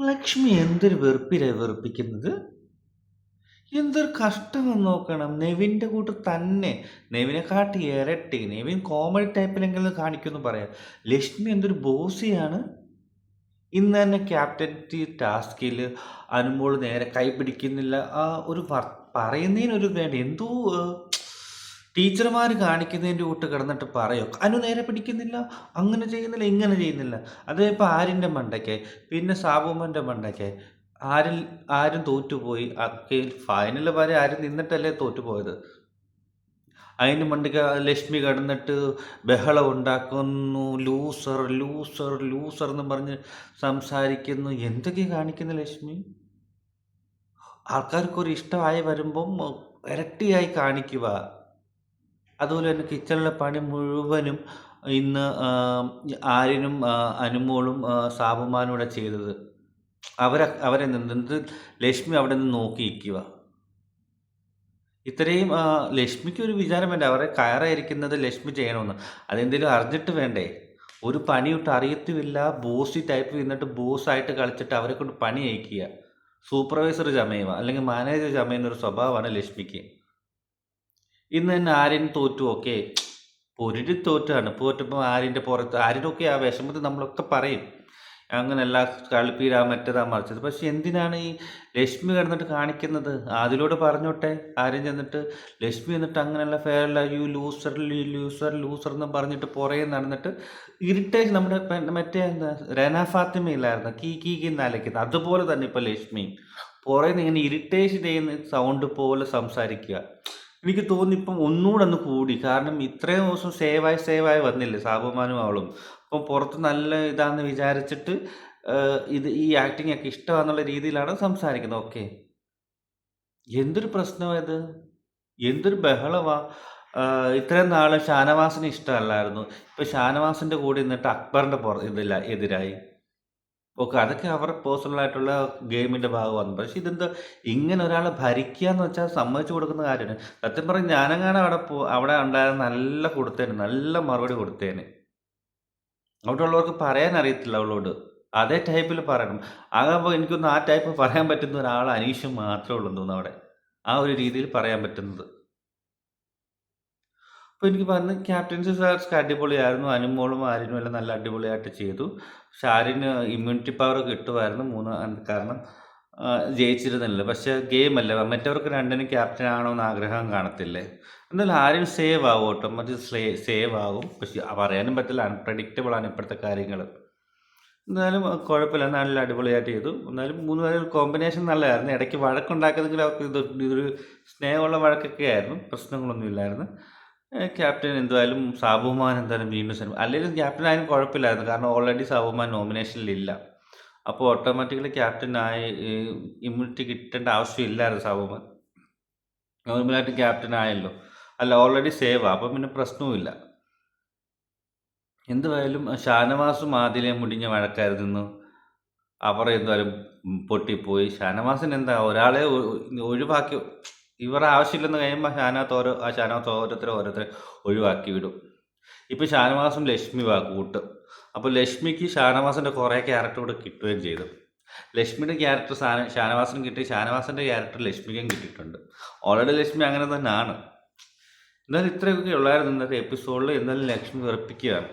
ലക്ഷ്മി എന്തൊരു വെറുപ്പിലായി വെറുപ്പിക്കുന്നത്? എന്തൊരു കഷ്ടങ്ങൾ നോക്കണം. നെവിന്റെ കൂട്ട് തന്നെ. നെവിനെ കാട്ടി ഇരട്ടി. നെവിൻ കോമഡി ടൈപ്പിലെങ്കിലും കാണിക്കുമെന്ന് പറയാം. ലക്ഷ്മി എന്തൊരു ബോസിയാണ്. ഇന്ന് തന്നെ ക്യാപ്റ്റന്റി ടാസ്കിൽ അനുമോൾ നേരെ കൈ പിടിക്കുന്നില്ല. ആ ഒരു പറയുന്നതിനൊരു വേണ്ട. എന്തോ ടീച്ചർമാർ കാണിക്കുന്നതിന്റെ കൂട്ട് കിടന്നിട്ട് പറയോ? അനു നേരെ പിടിക്കുന്നില്ല അങ്ങനെ ചെയ്യുന്നില്ല ഇങ്ങനെ ചെയ്യുന്നില്ല. അത് ഇപ്പോൾ ആരിന്റെ മണ്ടയ്ക്ക് പിന്നെ സാബുമ്മന്റെ മണ്ടയ്ക്ക് ആരിൽ ആരും തോറ്റുപോയി. ഫൈനൽ വരെ ആരും നിന്നിട്ടല്ലേ തോറ്റുപോയത്? അതിന് മണ്ടിക്ക് ലക്ഷ്മി കിടന്നിട്ട് ബഹളം ഉണ്ടാക്കുന്നു ലൂസർ ലൂസർ ലൂസർ എന്ന് പറഞ്ഞ് സംസാരിക്കുന്നു. എന്തൊക്കെ കാണിക്കുന്നു ലക്ഷ്മി? ആൾക്കാർക്കൊരു ഇഷ്ടമായി വരുമ്പം ഇരട്ടിയായി കാണിക്കുക അതുപോലെ തന്നെ കിച്ചണിലെ പണി മുഴുവനും ഇന്ന് ആര്യനും അനുമോളും സാബുമാനും കൂടെ ചെയ്തത്. അവരെ അവരെ നിന്നത് ലക്ഷ്മി അവിടെ നിന്ന് നോക്കിയിരിക്കുക ഇത്രയും ലക്ഷ്മിക്ക് ഒരു വിചാരം വേണ്ട. അവരെ കയറായിരിക്കുന്നത് ലക്ഷ്മി ചെയ്യണമെന്ന്. അതെന്തെങ്കിലും അറിഞ്ഞിട്ട് വേണ്ടേ? ഒരു പണിയൊട്ട് അറിയത്തുമില്ല. ബോസി ടൈപ്പ് നിന്നിട്ട് ബോസായിട്ട് കളിച്ചിട്ട് അവരെ കൊണ്ട് പണി അയക്കുക സൂപ്പർവൈസർ ചമയുക. അല്ലെങ്കിൽ മാനേജർ ചമയുന്ന ഒരു സ്വഭാവമാണ് ലക്ഷ്മിക്ക്. ഇന്ന് തന്നെ ആര്യൻ തോറ്റു. ഓക്കെ. പൊരുതി തോറ്റാണ്. തോറ്റപ്പോൾ ആര്യന്റെ പുറത്ത് ആര്യനൊക്കെ ആ വിഷമത്തിൽ നമ്മളൊക്കെ പറയും. അങ്ങനെയല്ല കളിപ്പീരാ മറ്റേതാ മറിച്ചത്. പക്ഷെ എന്തിനാണ് ഈ ലക്ഷ്മി കിടന്നിട്ട് കാണിക്കുന്നത്? അതിലൂടെ പറഞ്ഞോട്ടെ. ആരും ചെന്നിട്ട് ലക്ഷ്മി എന്നിട്ട് അങ്ങനെയല്ല ഫെയറല്ല യു ലൂസർ ലൂസർ ലൂസർ എന്ന് പറഞ്ഞിട്ട് പുറകെ നടന്നിട്ട് ഇറിറ്റേഷൻ നമ്മുടെ മറ്റേ എന്താ രന ഫാത്തിമയിലായിരുന്നു. കീ കീ കീ അലയ്ക്കുന്നത് അതുപോലെ തന്നെ ഇപ്പോൾ ലക്ഷ്മി. പുറകെ ഇങ്ങനെ ഇറിറ്റേഷൻ ചെയ്യുന്ന സൗണ്ട് പോലെ സംസാരിക്കുക. എനിക്ക് തോന്നുന്നു ഇപ്പം ഒന്നുകൂടെ ഒന്ന് കൂടി. കാരണം ഇത്രയും ദിവസം സേവായി സേവായി വന്നില്ലേ സാബുമാനും അവളും. അപ്പം പുറത്ത് നല്ല ഇതാന്ന് വിചാരിച്ചിട്ട് ഇത് ഈ ആക്ടിങ് ഒക്കെ ഇഷ്ടമാണെന്നുള്ള രീതിയിലാണ് സംസാരിക്കുന്നത്. ഓക്കെ എന്തൊരു പ്രശ്നമായത് എന്തൊരു ബഹളമാ? ഇത്രയും നാൾ ഷാനവാസിന് ഇഷ്ടമല്ലായിരുന്നു. ഇപ്പം ഷാനവാസിന്റെ കൂടെ നിന്നിട്ട് അക്ബറിന്റെ പുറ ഇതില്ല എതിരായി. ഓക്കെ അതൊക്കെ അവരുടെ പേഴ്സണൽ ആയിട്ടുള്ള ഗെയിമിന്റെ ഭാഗമാണ്. പക്ഷേ ഇതെന്താ? ഇങ്ങനെ ഒരാളെ ഭരിക്കുക എന്ന് വെച്ചാൽ സമ്മതിച്ചു കൊടുക്കുന്ന കാര്യമാണ്. സത്യം പറഞ്ഞ് ഞാനങ്ങനെ അവിടെ പോ അവിടെ ഉണ്ടായിരുന്ന നല്ല കൊടുത്തേന് നല്ല മറുപടി കൊടുത്തേന്. അവിടെ ഉള്ളവർക്ക് പറയാൻ അറിയത്തില്ല അവളോട്. അതേ ടൈപ്പിൽ പറയണം. ആകുമ്പോൾ എനിക്കൊന്ന് ആ ടൈപ്പ് പറയാൻ പറ്റുന്ന ഒരാൾ അനീഷ് മാത്രമേ ഉള്ളൂ തോന്നുന്നു അവിടെ. ആ ഒരു രീതിയിൽ പറയാൻ പറ്റുന്നത്. അപ്പോൾ എനിക്ക് പറഞ്ഞ് ക്യാപ്റ്റൻസി സാർസ് അടിപൊളിയായിരുന്നു. അനുമോളും ആര്യനും എല്ലാം നല്ല അടിപൊളിയായിട്ട് ചെയ്തു. ആര്യന് ഇമ്മ്യൂണിറ്റി പവർ കിട്ടുമായിരുന്നു. മൂന്ന് കാരണം ജയിച്ചിരുന്നില്ല. പക്ഷെ ഗെയിം അല്ല? മറ്റവർക്ക് രണ്ടിനും ക്യാപ്റ്റൻ ആണോന്ന് ആഗ്രഹം കാണത്തില്ലേ? എന്നാലും ആരും സേവ് ആവും? ഓട്ടോമാറ്റിക് സേവ് ആകും. പക്ഷെ പറയാനും പറ്റില്ല. അൺപ്രഡിക്റ്റബിൾ ആണ് ഇപ്പോഴത്തെ കാര്യങ്ങൾ. എന്നാലും കുഴപ്പമില്ല. നല്ല അടിപൊളിയായിട്ട് ചെയ്തു. എന്നാലും മൂന്ന് പേരും കോമ്പിനേഷൻ നല്ലതായിരുന്നു. ഇടയ്ക്ക് വഴക്കുണ്ടാക്കുന്നെങ്കിൽ അവർക്ക് ഇത് ഇതൊരു സ്നേഹമുള്ള വഴക്കൊക്കെ ആയിരുന്നു. പ്രശ്നങ്ങളൊന്നും ഇല്ലായിരുന്നു ക്യാപ്റ്റൻ എന്തായാലും സാബുമാൻ എന്തായാലും വീണ്ടും സിനിമ അല്ലെങ്കിൽ ക്യാപ്റ്റൻ ആയാലും കുഴപ്പമില്ലായിരുന്നു. കാരണം ഓൾറെഡി സാബുമാൻ നോമിനേഷനിലില്ല അപ്പോൾ ഓട്ടോമാറ്റിക്കലി ക്യാപ്റ്റൻ ആയി ഇമ്മ്യൂണിറ്റി കിട്ടേണ്ട ആവശ്യമില്ലായിരുന്നു സാബുമാൻ നോർമലായിട്ട് ക്യാപ്റ്റൻ ആയല്ലോ. അല്ല ഓൾറെഡി സേവ് അപ്പം പിന്നെ പ്രശ്നവുമില്ല. എന്തുവായാലും ഷാനവാസും ആദിലെ മുടിഞ്ഞ വഴക്കായിരുന്നു അവർ എന്തായാലും പൊട്ടിപ്പോയി. ഷാനവാസിന് എന്താ ഒരാളെ ഒഴിവാക്കി ഇവർ ആവശ്യമില്ലെന്ന് കഴിയുമ്പോൾ ഷാനകത്ത് ഓരോ ആ ഷാനകത്ത് ഓരോരുത്തരെ ഓരോരുത്തരെ ഒഴിവാക്കി വിടും. ഇപ്പോൾ ഷാനവാസും ലക്ഷ്മി കൂട്ടും അപ്പോൾ ലക്ഷ്മിക്ക് ഷാനവാസിന്റെ കുറേ ക്യാരക്ടർ കൂടെ കിട്ടുകയും ചെയ്തു. ലക്ഷ്മിയുടെ ക്യാരക്ടർ സാന ഷാനവാസിനും കിട്ടി. ഷാനവാസിന്റെ ക്യാരക്ടർ ലക്ഷ്മിക്കും കിട്ടിയിട്ടുണ്ട്. ഓൾറെഡി ലക്ഷ്മി അങ്ങനെ തന്നെയാണ് എന്നാലും ഇത്രയൊക്കെ ഉള്ളായിരുന്നു ഇന്നത്തെ എപ്പിസോഡിൽ എന്നാലും ലക്ഷ്മി വെറുപ്പിക്കുകയാണ്.